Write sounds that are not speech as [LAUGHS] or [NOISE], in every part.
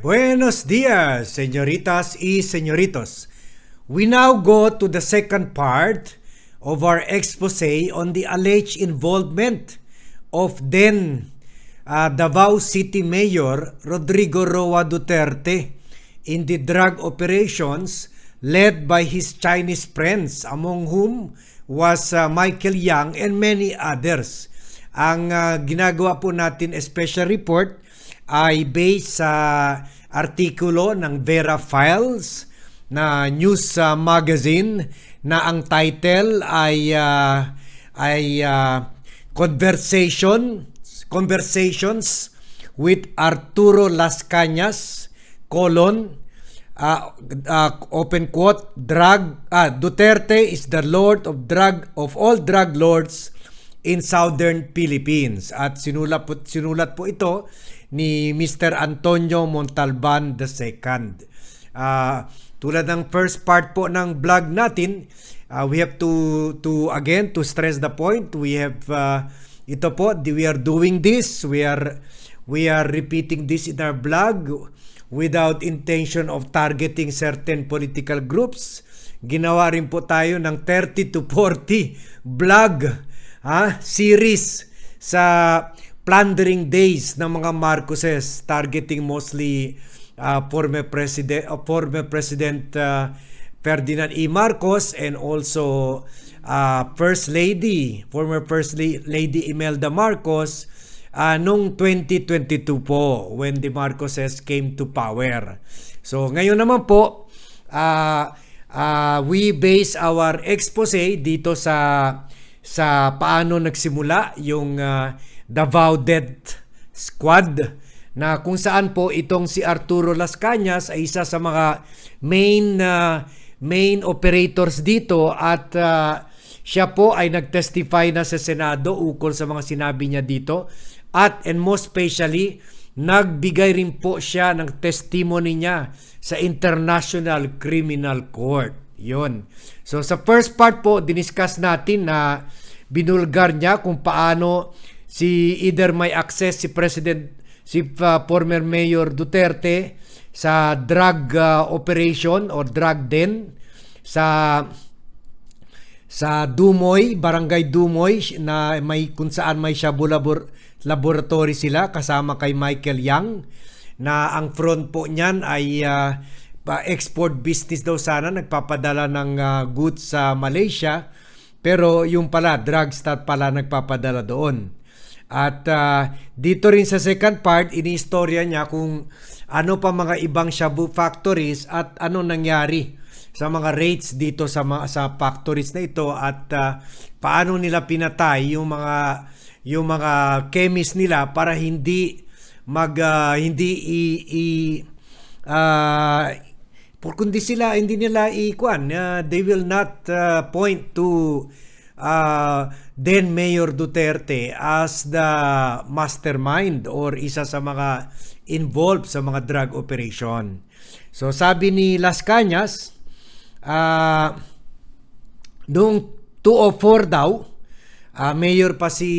Buenos dias, señoritas y señoritos. We now go to the second part of our expose on the alleged involvement of then uh, Davao City Mayor Rodrigo Roa Duterte in the drug operations led by his Chinese friends, among whom was uh, Michael Yang and many others. Ang uh, ginagawa po natin special report ay based sa artikulo ng Vera Files na news uh, magazine na ang title ay uh, ay uh, conversation conversations with Arturo Las Cañas colon uh, uh, open quote drug uh, Duterte is the lord of drug of all drug lords in southern Philippines at sinulat po, sinulat po ito ni Mr. Antonio Montalban II. Uh, tulad ng first part po ng vlog natin, uh, we have to to again to stress the point. We have uh, ito po, we are doing this. We are we are repeating this in our blog without intention of targeting certain political groups. Ginawa rin po tayo ng 30 to 40 blog ha, series sa plundering days ng mga Marcoses targeting mostly uh, former president uh, former president uh, Ferdinand E. Marcos and also uh, First Lady, former First Lady Imelda Marcos uh, nung 2022 po when the Marcoses came to power. So ngayon naman po, uh, uh, we base our expose dito sa sa paano nagsimula yung uh, Davao Death Squad na kung saan po itong si Arturo Las Cañas ay isa sa mga main uh, main operators dito at uh, siya po ay nagtestify na sa Senado ukol sa mga sinabi niya dito at and most especially nagbigay rin po siya ng testimony niya sa International Criminal Court. Yon. So sa first part po, diniscuss natin na binulgar niya kung paano si either may access si President si uh, former Mayor Duterte sa drug uh, operation or drug den sa sa Dumoy, Barangay Dumoy na may kung saan may Shabu labor, laboratory sila kasama kay Michael Yang na ang front po niyan ay uh, export business daw sana nagpapadala ng uh, goods sa Malaysia pero yung pala drugs pala nagpapadala doon. At uh, dito rin sa second part iniistorya niya kung ano pa mga ibang shabu factories at ano nangyari sa mga rates dito sa mga sa factories na ito at uh, paano nila pinatay yung mga yung mga chemist nila para hindi mag uh, hindi i, i uh, por kundi sila hindi nila ikuan uh, they will not uh, point to uh, then Mayor Duterte as the mastermind or isa sa mga involved sa mga drug operation. So sabi ni Las Cañas, uh, noong 204 daw, uh, mayor pa si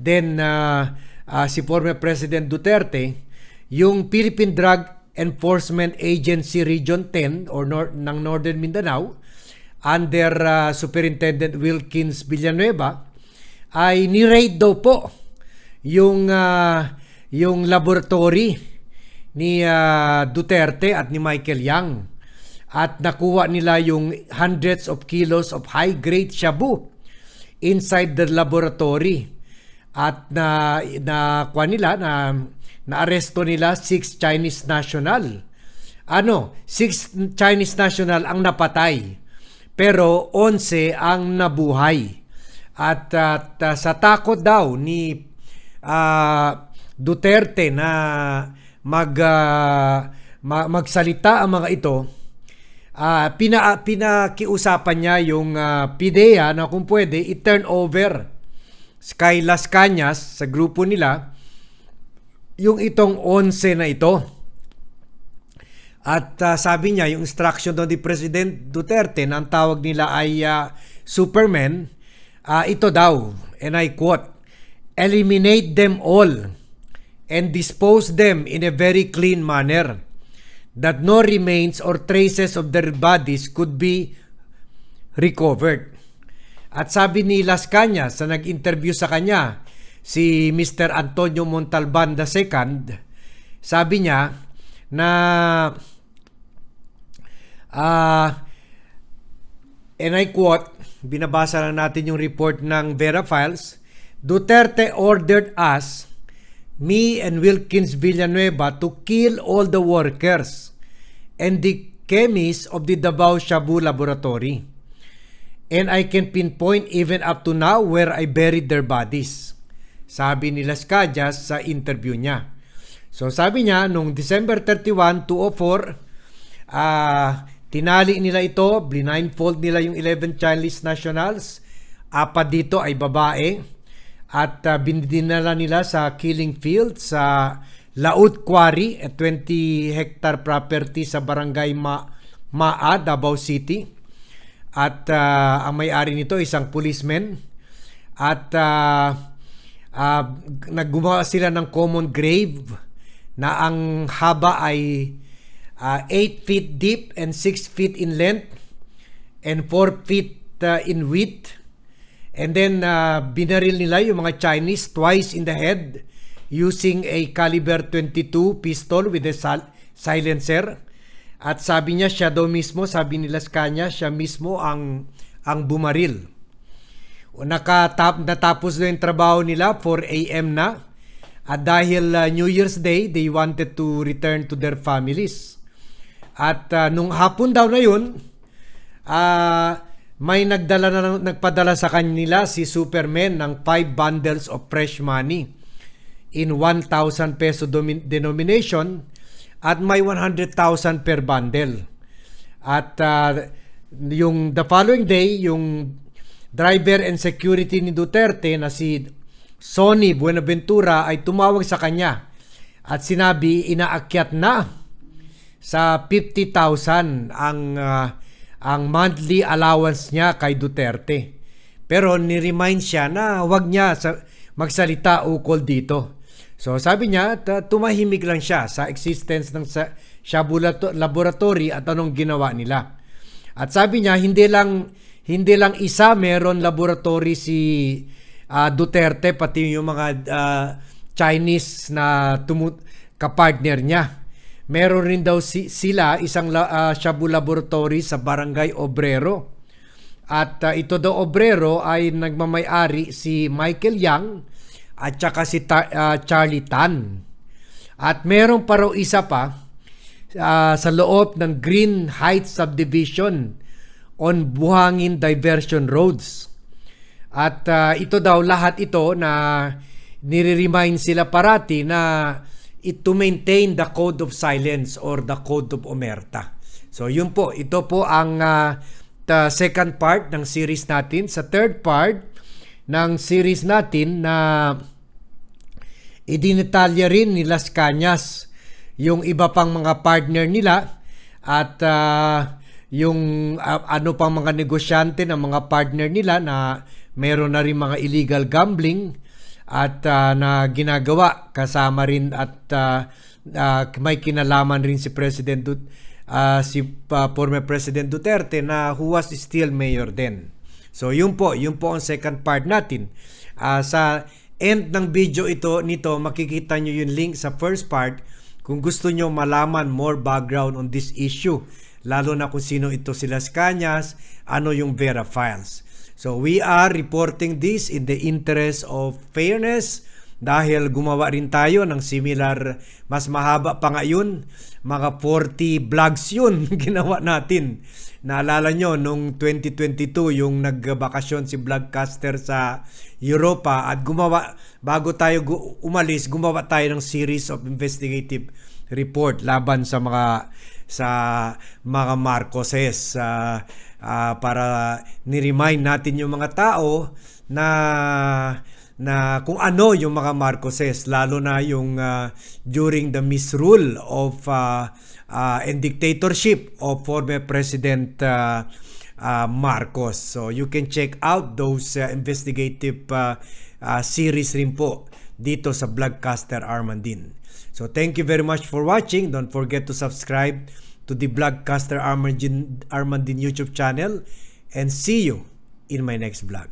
then uh, uh, si former President Duterte, yung Philippine Drug Enforcement Agency Region 10 or nor- ng Northern Mindanao under uh, Superintendent Wilkins Villanueva ay ni-raid daw po yung uh, yung laboratory ni uh, Duterte at ni Michael Yang. At nakuha nila yung hundreds of kilos of high-grade shabu inside the laboratory. At na na kwa nila na naaresto nila six Chinese national. Ano, six Chinese national ang napatay. Pero 11 ang nabuhay. At, at uh, sa takot daw ni uh, Duterte na mag uh, magsalita ang mga ito, uh, pina, pinakiusapan niya yung uh, PIDEA na kung pwede i-turn over kay Las Cañas sa grupo nila yung itong 11 na ito. At uh, sabi niya, yung instruction doon ni President Duterte na ang tawag nila ay uh, Superman, uh, ito daw, and I quote, Eliminate them all. and dispose them in a very clean manner that no remains or traces of their bodies could be recovered. At sabi ni Las Cañas sa nag-interview sa kanya, si Mr. Antonio Montalban II, sabi niya na ah and I quote, binabasa lang natin yung report ng Vera Files, Duterte ordered us, me and Wilkins Villanueva, to kill all the workers and the chemists of the Davao Shabu Laboratory. And I can pinpoint even up to now where I buried their bodies. Sabi ni Las Cajas sa interview niya. So sabi niya, nung December 31, 2004, ah tinali nila ito, blindfold nila yung 11 Chinese nationals, apat dito ay babae, at uh, binidinala nila sa killing field sa Laut Quarry, a 20 hectare property sa barangay Ma Maa, Davao City. At uh, ang may-ari nito isang policeman. At uh, uh, naggumawa sila ng common grave na ang haba ay uh, 8 feet deep and 6 feet in length and 4 feet uh, in width. And then uh, binaril nila yung mga Chinese twice in the head using a caliber 22 pistol with a sil- silencer. At sabi niya siya daw mismo, sabi ni Las Cañas, siya mismo ang ang bumaril. O nakatap, natapos na yung trabaho nila 4 a.m. na. At dahil uh, New Year's Day, they wanted to return to their families. At uh, nung hapon daw na yun, uh, may nagdala na, nagpadala sa kanila si Superman ng 5 bundles of fresh money in 1,000 peso denomination at may 100,000 per bundle. At uh, yung the following day, yung driver and security ni Duterte na si Sonny Buenaventura ay tumawag sa kanya at sinabi inaakyat na sa 50,000 ang uh, ang monthly allowance niya kay Duterte. Pero ni-remind siya na wag niya sa, magsalita ukol dito. So sabi niya, ta- tumahimik lang siya sa existence ng sa, Shabu Laboratory at anong ginawa nila. At sabi niya, hindi lang hindi lang isa meron laboratory si ah, Duterte pati yung mga ah, Chinese na tumu- kapartner niya. Meron rin daw si, sila isang ah, Shabu Laboratory sa Barangay Obrero. At ah, ito daw Obrero ay nagmamay-ari si Michael Yang at saka si Ta- ah, Charlie Tan. At meron pa raw isa pa ah, sa loob ng Green Heights Subdivision on Buhangin Diversion Roads. At ah, ito daw lahat ito na nire-remind sila parati na it to maintain the code of silence or the code of omerta. So yun po, ito po ang ah, the second part ng series natin. Sa third part ng series natin na idinetalya rin ni Las Cañas yung iba pang mga partner nila at ah, yung ah, ano pang mga negosyante ng mga partner nila na meron na rin mga illegal gambling at ah, na ginagawa kasama rin at ah, ah, may kinalaman rin si President Dut ah, si ah, former President Duterte na who was still mayor then. So yun po, yun po ang second part natin. Ah, sa end ng video ito nito makikita nyo yung link sa first part kung gusto nyo malaman more background on this issue. Lalo na kung sino ito si Las Cañas, ano yung Vera Files. So we are reporting this in the interest of fairness dahil gumawa rin tayo ng similar, mas mahaba pa nga yun, mga 40 vlogs yun [LAUGHS] ginawa natin. Naalala nyo, nung 2022, yung nagbakasyon si vlogcaster sa Europa at gumawa, bago tayo umalis, gumawa tayo ng series of investigative report laban sa mga sa mga Marcoses ah, ah, para ni-remind natin yung mga tao na na kung ano yung mga Marcoses lalo na yung ah, during the misrule of ah, ah, and dictatorship of former President ah, ah, Marcos. So you can check out those ah, investigative ah, ah, series rin po dito sa Vlogcaster Armandin. So thank you very much for watching. Don't forget to subscribe to the Vlogcaster Armandin, Armandin YouTube channel and see you in my next vlog.